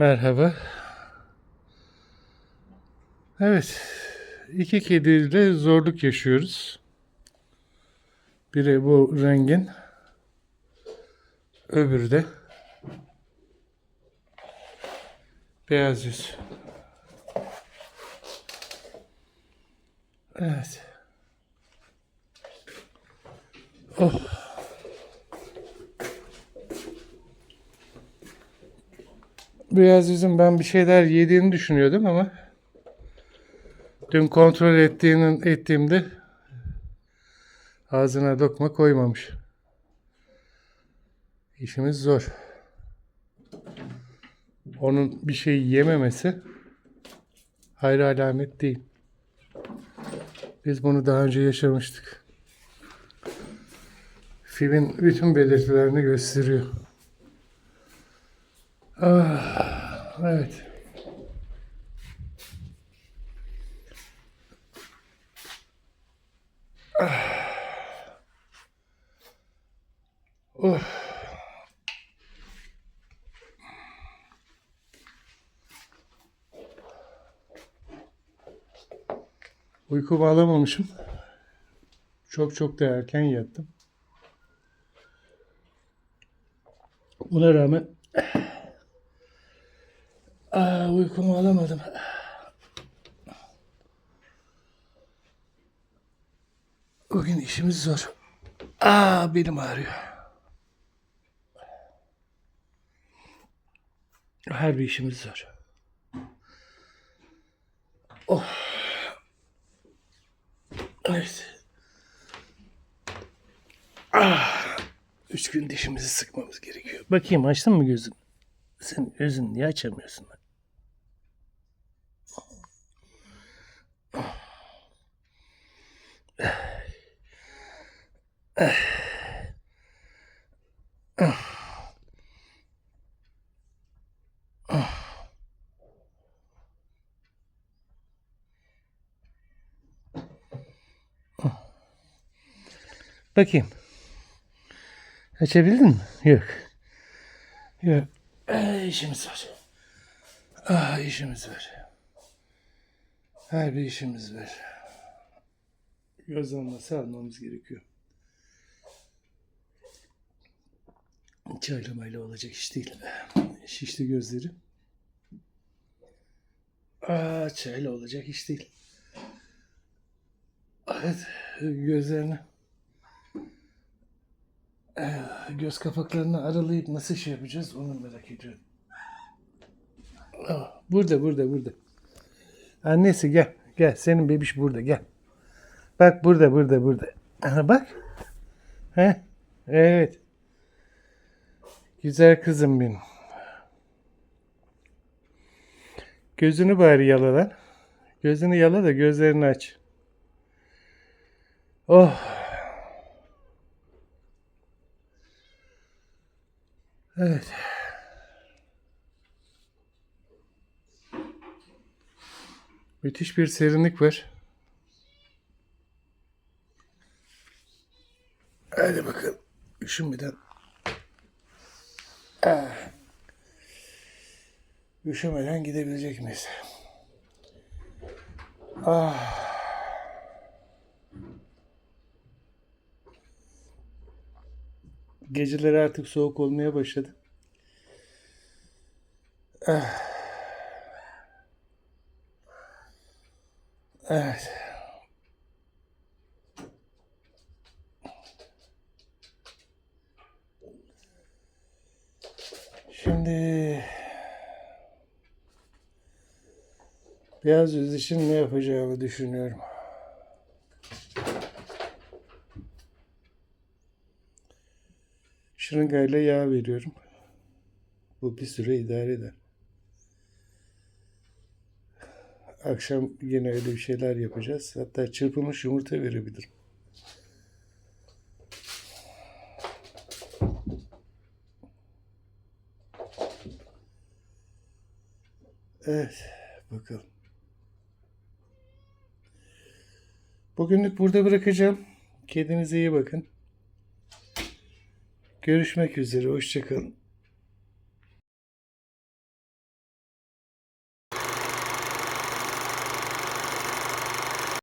Merhaba. Evet. iki kediyle zorluk yaşıyoruz. Biri bu rengin. Öbürü de beyaz yüz. Evet. Oh. Beyaz yüzün ben bir şeyler yediğini düşünüyordum ama dün kontrol ettiğinin ettiğimde ağzına dokma koymamış. İşimiz zor. Onun bir şey yememesi hayır alamet değil. Biz bunu daha önce yaşamıştık. Filmin bütün belirtilerini gösteriyor. Ah, evet. Ah. Oh. Uykumu alamamışım. Çok çok da erken yattım. Buna rağmen Aa, uykumu alamadım. Bugün işimiz zor. Aa, belim ağrıyor. Her bir işimiz zor. Oh. Evet. Ah. Üç gün dişimizi sıkmamız gerekiyor. Bakayım açtın mı gözün? Sen gözün niye açamıyorsun? Bakayım. Açabildin mi? Yok. Yok. Ee, işimiz var. Ah işimiz var. Her bir işimiz var. Göz alması almamız gerekiyor. Çaylamayla olacak iş değil. Şişti gözleri. Aa, çayla olacak iş değil. Evet, gözlerini ee, göz kapaklarını aralayıp nasıl şey yapacağız onu merak ediyorum. Burada, burada, burada. Annesi gel, gel. Senin bebiş burada, gel. Bak burada, burada, burada. Bak. He? Evet. Güzel kızım benim. Gözünü bari yala lan. Gözünü yala da gözlerini aç. Oh. Evet. Müthiş bir serinlik var. Hadi bakalım. Üşümeden. Ah. Üşümeden gidebilecek miyiz? Ah. Geceleri artık soğuk olmaya başladı. Ah. Evet. Beyaz yüz için ne yapacağımı düşünüyorum. Şırıngayla yağ veriyorum. Bu bir süre idare eder. Akşam yine öyle bir şeyler yapacağız. Hatta çırpılmış yumurta verebilirim. Evet, bakalım. Bugünlük burada bırakacağım. Kendinize iyi bakın. Görüşmek üzere. Hoşçakalın.